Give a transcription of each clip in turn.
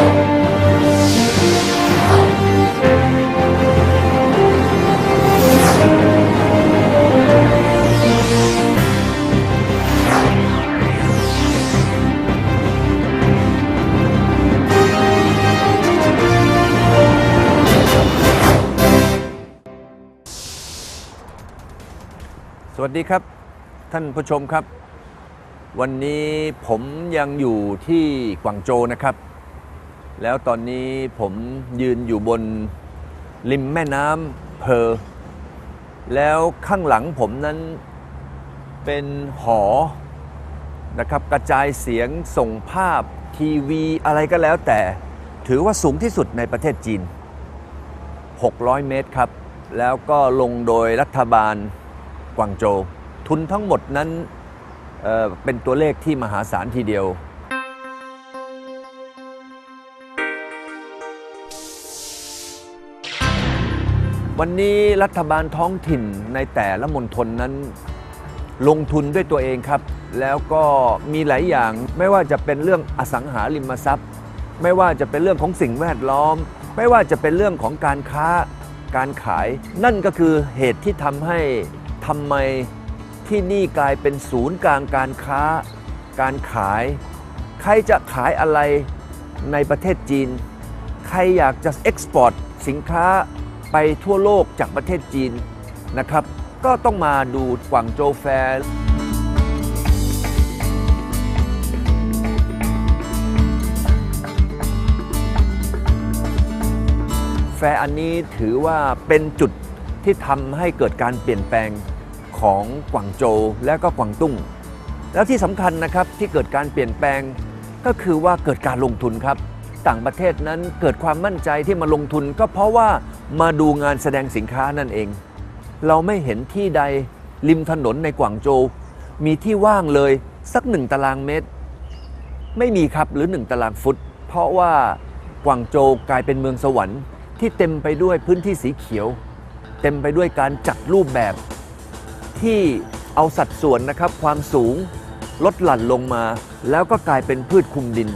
สวัสดีครับท่านผู้ชมครับ วันนี้ผมยังอยู่ที่กวางโจนะครับ แล้วตอนนี้ผมยืนอยู่บนริมแม่น้ำเพอแล้วข้างหลังผมนั้นเป็นหอนะครับกระจายเสียงส่งภาพทีวีอะไรก็แล้วแต่ ถือว่าสูงที่สุดในประเทศจีน 600 เมตรครับ แล้วก็ลงโดยรัฐบาลกวางโจวทุนทั้งหมดนั้นเเป็นตัวเลขที่มหาศาลทีเดียว วันนี้รัฐบาลท้องถิ่นในแต่ละมณฑลนั้น ลงทุนด้วยตัวเองครับ แล้วก็มีหลายอย่างไม่ว่าจะเป็นเรื่องอสังหาริมทรัพย์ ไม่ว่าจะเป็นเรื่องของสิ่งแวดล้อม ไม่ว่าจะเป็นเรื่องของการค้าการขาย นั่นก็คือเหตุที่ทำให้ทำไมที่นี่กลายเป็นศูนย์กลางการค้า การขาย ใครจะขายอะไรในประเทศจีน ใครอยากจะเอ็กซ์พอร์ตสินค้า ไปทั่วโลกจากประเทศจีนนะครับ ก็ต้องมาดูกวางโจวแฟร์แฟร์อันนี้ถือว่าเป็นจุดที่ทำให้เกิดการเปลี่ยนแปลงของกวางโจวและก็กวางตุ้ง แล้วที่สำคัญนะครับที่เกิดการเปลี่ยนแปลงก็คือว่าเกิดการลงทุนครับ ต่างประเทศนั้นเกิดความมั่นใจที่มาลงทุนก็เพราะว่า มาดูงานแสดงสินค้านั่นเอง เราไม่เห็นที่ใดริมถนนในกวางโจวมีที่ว่างเลยสักหนึ่งตารางเมตร ไม่มีครับหรือ1ตารางฟุต เพราะว่ากวางโจวกลายเป็นเมืองสวรรค์ที่เต็มไปด้วยพื้นที่สีเขียว เต็มไปด้วยการจัดรูปแบบ ที่เอาสัดส่วนนะครับความสูงลดหลั่นลงมา แล้วก็กลายเป็นพืชคุมดิน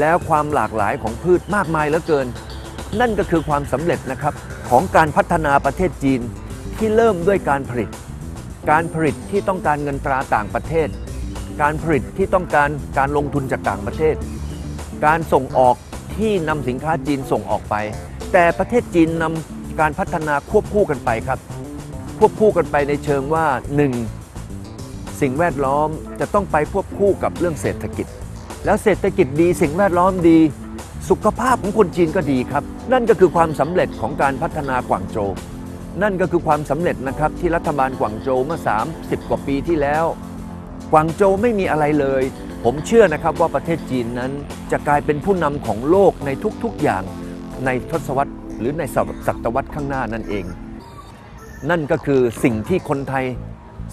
แล้วความหลากหลายของพืชมากมายเหลือเกิน นั่นก็คือความสำเร็จนะครับของการพัฒนาประเทศจีนที่เริ่มด้วยการผลิต การผลิตที่ต้องการเงินตราต่างประเทศ การผลิตที่ต้องการการลงทุนจากต่างประเทศ การส่งออกที่นำสินค้าจีนส่งออกไป แต่ประเทศจีนนำการพัฒนาควบคู่กันไปครับ ควบคู่กันไปในเชิงว่า 1. สิ่งแวดล้อมจะต้องไปควบคู่กับเรื่องเศรษฐกิจ แล้วเศรษฐกิจดีสิ่งแวดล้อมดี สุขภาพของคนจีนก็ดีครับ นั่นก็คือความสำเร็จของการพัฒนากวางโจวนั่นก็คือความสำเร็จนะครับที่รัฐบาลกวางโจวเมื่อ 30 กว่าปีที่แล้ว กวางโจวไม่มีอะไรเลย ผมเชื่อนะครับว่าประเทศจีนนั้นจะกลายเป็นผู้นำของโลกในทุกๆอย่างในทศวรรษ หรือในศตวรรษข้างหน้านั่นเอง นั่นก็คือสิ่งที่คนไทย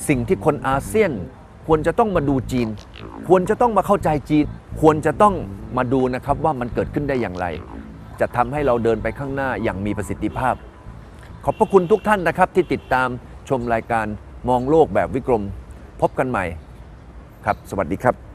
สิ่งที่คนอาเซียน ควรจะต้องมาดูจีน ควรจะต้องมาเข้าใจจีน ควรจะต้องมาดูนะครับว่ามันเกิดขึ้นได้อย่างไร จะทำให้เราเดินไปข้างหน้าอย่างมีประสิทธิภาพ ขอบพระคุณทุกท่านนะครับที่ติดตามชมรายการมองโลกแบบวิกรม พบกันใหม่ครับ สวัสดีครับ